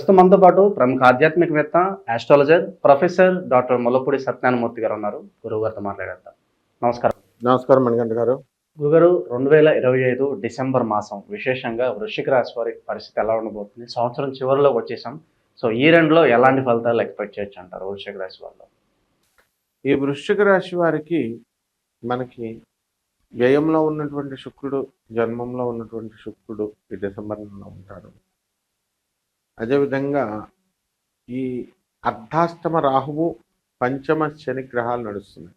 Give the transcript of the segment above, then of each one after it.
ప్రస్తుతం మనతో పాటు ప్రముఖ ఆధ్యాత్మికవేత్త astrologer professor doctor Mullapudi Satyanarayanamurthy గారు ఉన్నారు. గురువు గారితో మాట్లాడేద్దాం. నమస్కారం. నమస్కారం మణికంఠ గారు. గురుగారు రెండు వేల ఇరవై ఐదు డిసెంబర్ మాసం విశేషంగా వృశ్చిక రాశి వారి పరిస్థితి ఎలా ఉండబోతుంది? సంవత్సరం చివరిలోకి వచ్చేసాం. సో ఈ రెండులో ఎలాంటి ఫలితాలు ఎక్స్పెక్ట్ చేయొచ్చు అంటారు వృశ్చిక రాశి వాళ్ళు ఈ వృశ్చిక రాశి వారికి మనకి వ్యయంలో ఉన్నటువంటి శుక్రుడు జన్మంలో ఉన్నటువంటి శుక్రుడు ఈ డిసెంబర్ నెలలో ఉంటాడు అదేవిధంగా ఈ అర్ధాష్టమ రాహువు పంచమ శని గ్రహాలు నడుస్తున్నాయి.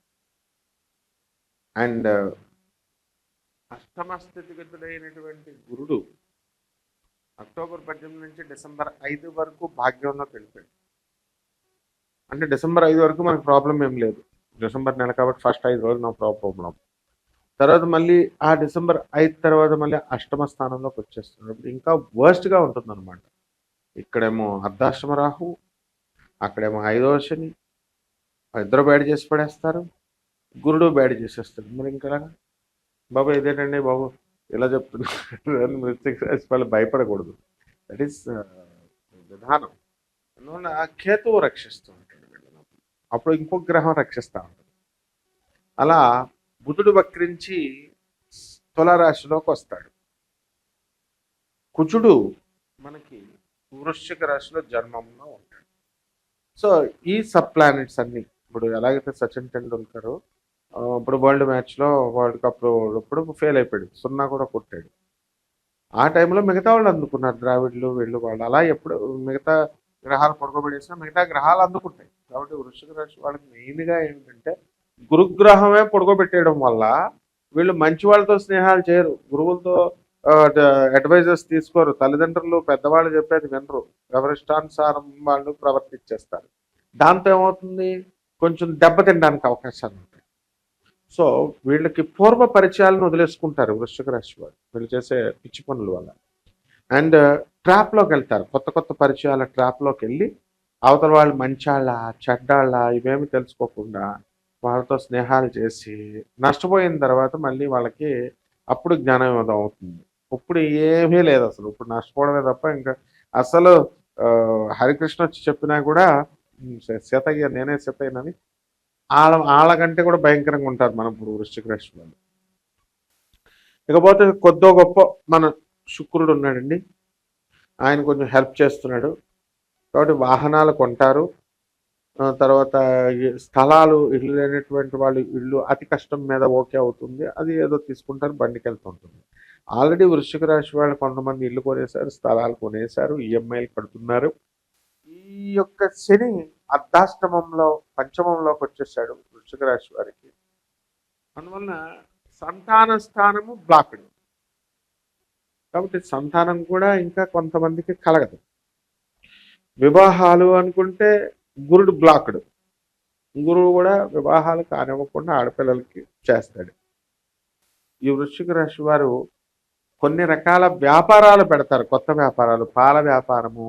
అండ్ అష్టమ స్థితిగతుడైనటువంటి గురుడు అక్టోబర్ పద్దెనిమిది నుంచి డిసెంబర్ ఐదు వరకు భాగ్యంలోకి వెళ్ళిపోయాడు అంటే డిసెంబర్ ఐదు వరకు మనకు ప్రాబ్లం ఏం లేదు. డిసెంబర్ నెల కాబట్టి ఫస్ట్ ఐదు రోజులు నా ప్రాబ్లం. తర్వాత మళ్ళీ ఆ డిసెంబర్ ఐదు తర్వాత మళ్ళీ అష్టమ స్థానంలోకి వచ్చేస్తున్నాడు. ఇంకా వర్స్ట్గా ఉంటుంది అనమాట ఇక్కడేమో అర్ధాశ్రమ రాహు అక్కడేమో ఐదవ శని ఇద్దరు బ్యాడ్ చేసి పడేస్తారు గురుడు బ్యాడ్ చేసేస్తాడు. మరి ఇంకా బాబు ఇదేనండి బాబు ఇలా చెప్తున్నారు. అని రాశి వాళ్ళు భయపడకూడదు. దట్ ఈస్ uh, విధానం. అందువల్ల కేతువు రక్షిస్తూ ఉంటాడు వీళ్ళని. అప్పుడు ఇంకో గ్రహం రక్షిస్తూ ఉంటుంది అలా బుధుడు వక్రించి తులారాశిలోకి వస్తాడు. కుచుడు మనకి వృశ్చిక రాశిలో జన్మంలో ఉంటాడు. సో ఈ సబ్ ప్లానెట్స్ అన్ని ఇప్పుడు ఎలాగైతే సచిన్ టెండూల్కర్ ఇప్పుడు వరల్డ్ మ్యాచ్లో వరల్డ్ కప్ ఇప్పుడు ఫెయిల్ అయిపోయాడు. సున్నా కూడా కొట్టాడు. ఆ టైంలో మిగతా వాళ్ళు అందుకున్నారు. ద్రావిడ్లు వీళ్ళు వాళ్ళు అలా ఎప్పుడు మిగతా గ్రహాలు పడుకోబెట్టేసినా మిగతా గ్రహాలు అందుకుంటాయి. కాబట్టి వృశ్చిక రాశి వాళ్ళకి మెయిన్గా ఏంటంటే గురుగ్రహమే పడుకోబెట్టేయడం వల్ల వీళ్ళు మంచి వాళ్ళతో స్నేహాలు చేయరు. గురువులతో అడ్వైజర్స్ తీసుకోరు. తల్లిదండ్రులు పెద్దవాళ్ళు చెప్పేది వినరు. ఎవరిష్టానుసారం వాళ్ళు ప్రవర్తించేస్తారు. దాంతో ఏమవుతుంది? కొంచెం దెబ్బతినడానికి అవకాశాలు ఉంటాయి. సో వీళ్ళకి పూర్వ పరిచయాలను వదిలేసుకుంటారు వృశ్చిక రాశి వాళ్ళు వీళ్ళు చేసే పిచ్చి పనుల వల్ల. అండ్ ట్రాప్లోకి వెళ్తారు. కొత్త కొత్త పరిచయాల ట్రాప్లోకి వెళ్ళి అవతల వాళ్ళు మంచాళ్ళ చెడ్డాళ్ళ ఇవేమి తెలుసుకోకుండా వాళ్ళతో స్నేహాలు చేసి నష్టపోయిన తర్వాత మళ్ళీ వాళ్ళకి అప్పుడు జ్ఞానోదయం అవుతుంది. ఇప్పుడు ఏమీ లేదు అసలు. ఇప్పుడు నష్టపోవడమే తప్ప ఇంకా అసలు హరికృష్ణ వచ్చి చెప్పినా కూడా సీతయ్య నేనే సీతయ్యనని వాళ్ళ వాళ్ళకంటే కూడా భయంకరంగా ఉంటారు మనం ఇప్పుడు వృశ్చిక రాశి వాళ్ళు. ఇకపోతే కొద్దో గొప్ప మన శుక్రుడు ఉన్నాడండి. ఆయన కొంచెం హెల్ప్ చేస్తున్నాడు. కాబట్టి వాహనాలు కొంటారు. తర్వాత స్థలాలు ఇల్లు లేనటువంటి వాళ్ళు ఇల్లు అతి కష్టం మీద ఓకే అవుతుంది. అది ఏదో తీసుకుంటారు బండికి వెళ్తుంటుంది ఆల్రెడీ వృశ్చిక రాశి వాళ్ళు కొంతమంది ఇల్లు కొనేశారు స్థలాలు కొనేశారు ఈఎంఐలు కడుతున్నారు. ఈ యొక్క శని అర్ధాష్టమంలో పంచమంలోకి వచ్చేసాడు వృశ్చిక రాశి వారికి. అందువలన సంతాన స్థానము బ్లాక్డ్. కాబట్టి సంతానం కూడా ఇంకా కొంతమందికి కలగదు. వివాహాలు అనుకుంటే గురుడు బ్లాక్డ్. గురువు కూడా వివాహాలు కానివ్వకుండా ఆడపిల్లలకి చేస్తాడు. ఈ వృశ్చిక రాశి వారు కొన్ని రకాల వ్యాపారాలు పెడతారు. కొత్త వ్యాపారాలు పాల వ్యాపారము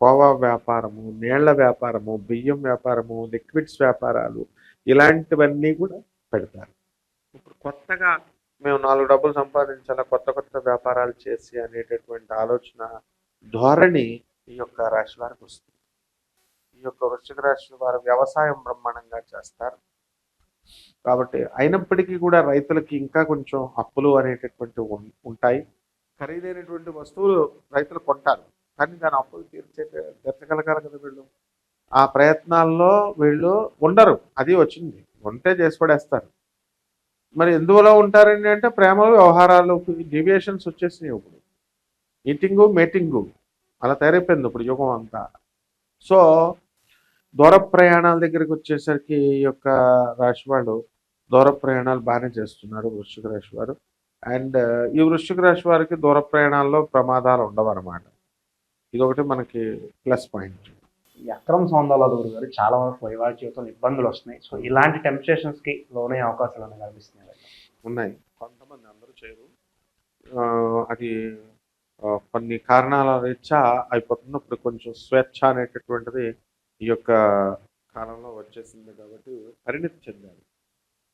కోవా వ్యాపారము నీళ్ళ వ్యాపారము బియ్యం వ్యాపారము లిక్విడ్స్ వ్యాపారాలు ఇలాంటివన్నీ కూడా పెడతారు. ఇప్పుడు కొత్తగా మేము నాలుగు డబ్బులు సంపాదించాలా కొత్త కొత్త వ్యాపారాలు చేసి అనేటటువంటి ఆలోచన ధోరణి ఈ యొక్క రాశి వారికి వస్తుంది. ఈ యొక్క వృశ్చిక రాశి వారు వ్యవసాయం బ్రహ్మాండంగా చేస్తారు. కాబట్టి అయినప్పటికీ కూడా రైతులకి ఇంకా కొంచెం అప్పులు అనేటటువంటి ఉంటాయి. ఖరీదైనటువంటి వస్తువులు రైతులు కొంటారు. కానీ దాని అప్పులు తీర్చే తీర్చగలగాలి కదా వీళ్ళు. ఆ ప్రయత్నాల్లో వీళ్ళు ఉండరు. అది వచ్చింది. ఉంటే చేసి పడేస్తారు మరి ఎందువల్ల ఉంటారండి అంటే ప్రేమ వ్యవహారాలు డీవియేషన్స్ వచ్చేసినాయి ఇప్పుడు. మీటింగు మీటింగు అలా తయారైపోయింది ఇప్పుడు యుగం అంతా. సో దూర ప్రయాణాల దగ్గరికి వచ్చేసరికి ఈ యొక్క రాశి వాళ్ళు దూర ప్రయాణాలు బాగానే చేస్తున్నారు వృశ్చిక రాశి వారు. అండ్ ఈ వృశ్చిక రాశి వారికి దూర ప్రయాణాల్లో ప్రమాదాలు ఉండవు అనమాట ఇది ఒకటి మనకి ప్లస్ పాయింట్. అక్రమ సౌందర్యాల గురుగారు చాలా వరకు వైవాహిక జీవితంలో ఇబ్బందులు వస్తున్నాయి. సో ఇలాంటి టెంప్టేషన్స్కి లోనే అవకాశాలు అనేవి కనిపిస్తున్నాయి. ఉన్నాయి. కొంతమంది అందరూ చేయరు. అది కొన్ని కారణాల రీత్యా అయిపోతున్నప్పుడు కొంచెం స్వేచ్ఛ అనేటటువంటిది ఈ యొక్క కాలంలో వచ్చేసింది కాబట్టి పరిణితి చెందారు.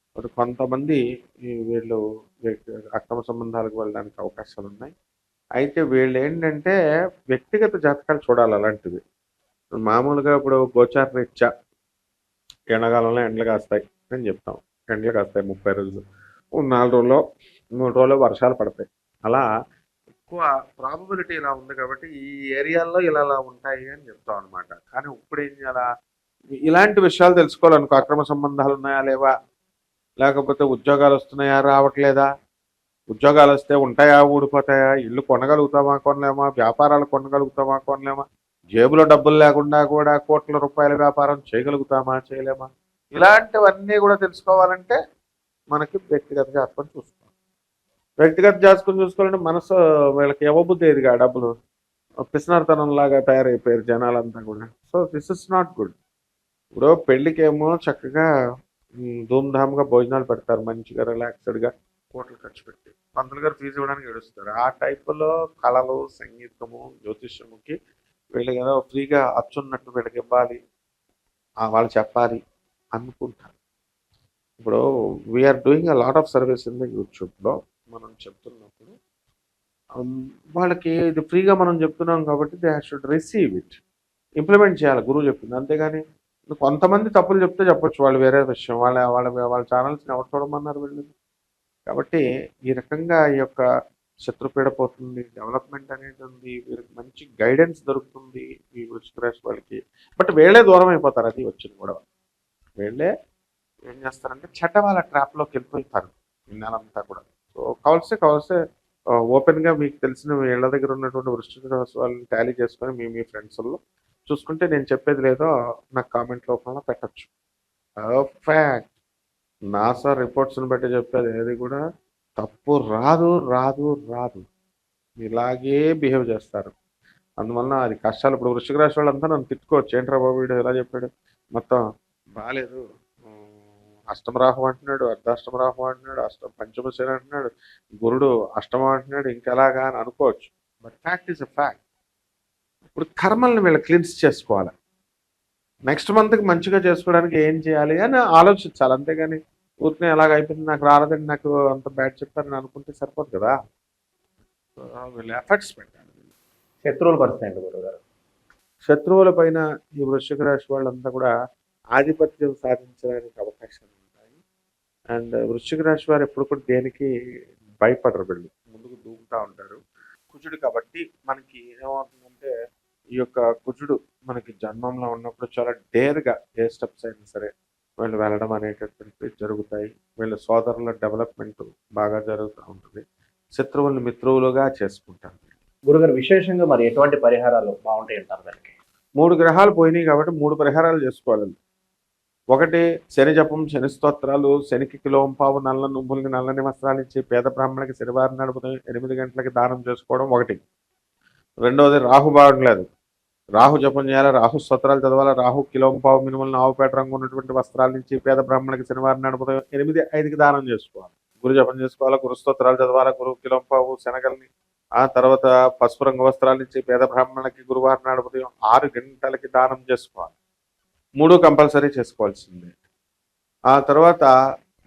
ఇప్పుడు కొంతమంది వీళ్ళు అక్రమ సంబంధాలకు వెళ్ళడానికి అవకాశాలు ఉన్నాయి. అయితే వీళ్ళు ఏంటంటే వ్యక్తిగత జాతకాలు చూడాలి అలాంటివి. మామూలుగా ఇప్పుడు గోచార రీత్యా ఎండాకాలంలో ఎండలు కాస్తాయి అని చెప్తాం. ఎండలు కాస్తాయి ముప్పై రోజులు. నాలుగు రోజుల్లో మూడు రోజులు వర్షాలు పడతాయి. అలా ఎక్కువ ప్రాబబిలిటీ ఇలా ఉంది కాబట్టి ఈ ఏరియాల్లో ఇలా ఇలా ఉంటాయి అని చెప్తాం అనమాట కానీ ఇప్పుడు ఏం చేయాలా? ఇలాంటి విషయాలు తెలుసుకోవాలనుకో అక్రమ సంబంధాలు ఉన్నాయా లేవా? లేకపోతే ఉద్యోగాలు వస్తున్నాయా రావట్లేదా? ఉద్యోగాలు వస్తే ఉంటాయా ఊడిపోతాయా? ఇల్లు కొనగలుగుతామా కొనలేమా? వ్యాపారాలు కొనగలుగుతామా కొనలేమా? జేబులో డబ్బులు లేకుండా కూడా కోట్ల రూపాయల వ్యాపారం చేయగలుగుతామా చేయలేమా? ఇలాంటివన్నీ కూడా తెలుసుకోవాలంటే మనకి వ్యక్తిగత జాతకం చూసుకోవాలి. వ్యక్తిగత జాతకం చూసుకోవాలంటే మనసు వీళ్ళకి ఇవ్వబుద్ధి ఏదిగా డబ్బులు? పిసినార్తనం లాగా తయారైపోయారు జనాలంతా కూడా. So this is not good ఇప్పుడు పెళ్ళికేమో చక్కగా ధూమ్ధామ్గా భోజనాలు పెడతారు. మంచిగా రిలాక్స్డ్గా కోట్లు ఖర్చు పెట్టి. పంతులు గారు ఫీజు ఇవ్వడానికి ఏడుస్తారు. ఆ టైపులో కళలు సంగీతము జ్యోతిష్యముకి వీళ్ళకి ఏదో ఫ్రీగా అచ్చున్నట్టు వీళ్ళకి ఇవ్వాలి. ఆ, వాళ్ళు చెప్పాలి అనుకుంటారు. ఇప్పుడు we're doing a lot of service in the యూట్యూబ్లో మనం చెప్తున్నప్పుడు um, వాళ్ళకి ఇది ఫ్రీగా మనం చెప్తున్నాం కాబట్టి they should receive it implement చేయాలి. గురువు చెప్పింది. అంతేగాని కొంతమంది తప్పులు చెప్తే చెప్పొచ్చు. వాళ్ళు వేరే విషయం. వాళ్ళ వాళ్ళ వాళ్ళ ఛానల్స్ని ఎవరు చూడమన్నారు వీళ్ళు కాబట్టి ఈ రకంగా ఈ యొక్క శత్రుపీడ పోతుంది. డెవలప్మెంట్ అనేది ఉంది. వీరికి మంచి గైడెన్స్ దొరుకుతుంది ఈ వృశ్చిక రాశి వాళ్ళకి. బట్ వీళ్ళే దూరం అయిపోతారు. అది వచ్చింది కూడా వీళ్ళే ఏం చేస్తారంటే చెడ్డ వాళ్ళ ట్రాప్లోకి వెళ్ళిపోతారు. ఈ నెలంతా కూడా. కావాల్సే కావాల్సే ఓపెన్గా మీకు తెలిసిన మీ ఇళ్ళ దగ్గర ఉన్నటువంటి వృష్టి వాళ్ళని టాలీ చేసుకొని మీ మీ ఫ్రెండ్స్లో చూసుకుంటే నేను చెప్పేది లేదో నాకు కామెంట్ లోపల పెట్టచ్చు. పర్ఫెక్ట్. నాసా రిపోర్ట్స్ని బట్టి చెప్పేది ఏది కూడా తప్పు రాదు రాదు రాదు. ఇలాగే బిహేవ్ చేస్తారు. అందువలన అది కష్టాలు. ఇప్పుడు వృషిక రాశి వాళ్ళంతా నన్ను తిట్టుకోవచ్చు. ఏంట్రా బాబు వీడు ఎలా చెప్పాడు? మొత్తం బాగాలేదు ఉమ్, అష్టమ రాహు అంటున్నాడు అర్ధాష్టమ రాహు అంటున్నాడు అష్టమ పంచమ శని అంటున్నాడు గురుడు అష్టమ అంటున్నాడు ఇంకెలాగా అని అనుకోవచ్చు. But fact is a fact ఇప్పుడు కర్మల్ని వీళ్ళు క్లీన్స్ చేసుకోవాలి. నెక్స్ట్ మంత్కి మంచిగా చేసుకోవడానికి ఏం చేయాలి అని ఆలోచించాలి. అంతేగాని ఊరికే ఎలాగ అయిపోయింది నాకు రాలేదని నాకు అంత బ్యాడ్ చెప్పారని అనుకుంటే సరిపోదు కదా. వీళ్ళు ఎఫర్ట్స్ పెట్టాలి. శత్రువుల పరిస్థితి ఏంటి గురుగారు శత్రువుల పైన ఈ వృశ్చిక రాశి వాళ్ళంతా కూడా ఆధిపత్యం సాధించడానికి అవకాశాలు ఉంటాయి. అండ్ వృశ్చిక రాశి వారు ఎప్పుడు కూడా దేనికి భయపడరు వీళ్ళు. ముందుకు దూకుతూ ఉంటారు. కుజుడు కాబట్టి మనకి ఏమవుతుందంటే ఈ యొక్క కుజుడు మనకి జన్మంలో ఉన్నప్పుడు చాలా డేర్గా ఏ స్టెప్స్ అయినా సరే వీళ్ళు వెళ్ళడం అనేటటువంటివి జరుగుతాయి. వీళ్ళ సోదరుల డెవలప్మెంట్ బాగా జరుగుతూ ఉంటుంది. శత్రువుల్ని మిత్రువులుగా చేసుకుంటారు. గురుగారు విశేషంగా మరి ఎటువంటి పరిహారాలు బాగుంటాయి అంటారు దానికి? మూడు గ్రహాలు పోయినాయి కాబట్టి మూడు పరిహారాలు చేసుకోవాలి. ఒకటి శని జపం శని స్తోత్రాలు శనికి కిలోంపావు నల్ల నువ్వులకి నల్లని వస్త్రాలు ఇచ్చి పేద బ్రాహ్మణకి శనివారం నడుపుతూ ఎనిమిది గంటలకి దానం చేసుకోవడం ఒకటి. రెండవది రాహు బాగుండలేదు. రాహు జపం చేయాలి? రాహు స్తోత్రాలు చదవాలి? రాహు కిలోంపావు మినిమల్ ఆవుపేట రంగు ఉన్నటువంటి వస్త్రాలు ఇచ్చి పేద బ్రాహ్మణకి శనివారం నడుపుతూ ఎనిమిది ఐదుకి దానం చేసుకోవాలి. గురు జపం చేసుకోవాలి? గురు స్తోత్రాలు చదవాలి? గురు కిలోంపావు శనగల్ని ఆ తర్వాత పసుపు రంగు వస్త్రాలు ఇచ్చి పేద బ్రాహ్మణులకి గురువారం నాడు ఉదయం ఆరు గంటలకి దానం చేసుకోవాలి. మూడు కంపల్సరీ చేసుకోవాల్సిందే. ఆ తర్వాత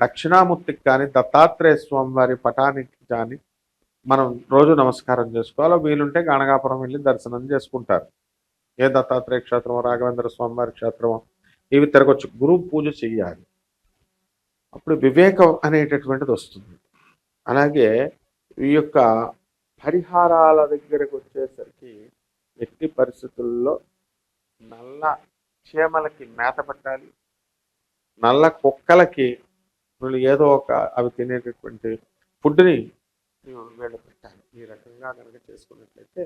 దక్షిణామూర్తికి కానీ దత్తాత్రేయ స్వామి వారి పటానికి కానీ మనం రోజు నమస్కారం చేసుకోవాలి. వీలుంటే గాణగాపురం వెళ్ళి దర్శనం చేసుకుంటారు. ఏ దత్తాత్రేయ క్షేత్రమో రాఘవేంద్ర స్వామి వారి క్షేత్రమో ఇవి తిరగొచ్చు. గురువు పూజ చెయ్యాలి. అప్పుడు వివేకం అనేటటువంటిది వస్తుంది. అలాగే ఈ యొక్క పరిహారాల దగ్గరకు వచ్చేసరికి ఎట్టి పరిస్థితుల్లో నల్ల చీమలకి మేత పెట్టాలి నల్ల కుక్కలకి వీళ్ళు ఏదో ఒక అవి తినేటటువంటి ఫుడ్ని వీళ్ళు పెట్టాలి. ఈ రకంగా కనుక చేసుకున్నట్లయితే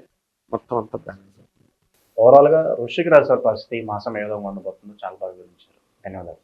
మొత్తం అంతా బ్యాలెన్స్ అవుతుంది. ఓవరాల్గా వృశ్చిక రాశి పరిస్థితి ఈ మాసం ఏ విధంగా ఉండబోతుందో చాలా బాగా వివరించారు. ధన్యవాదాలు.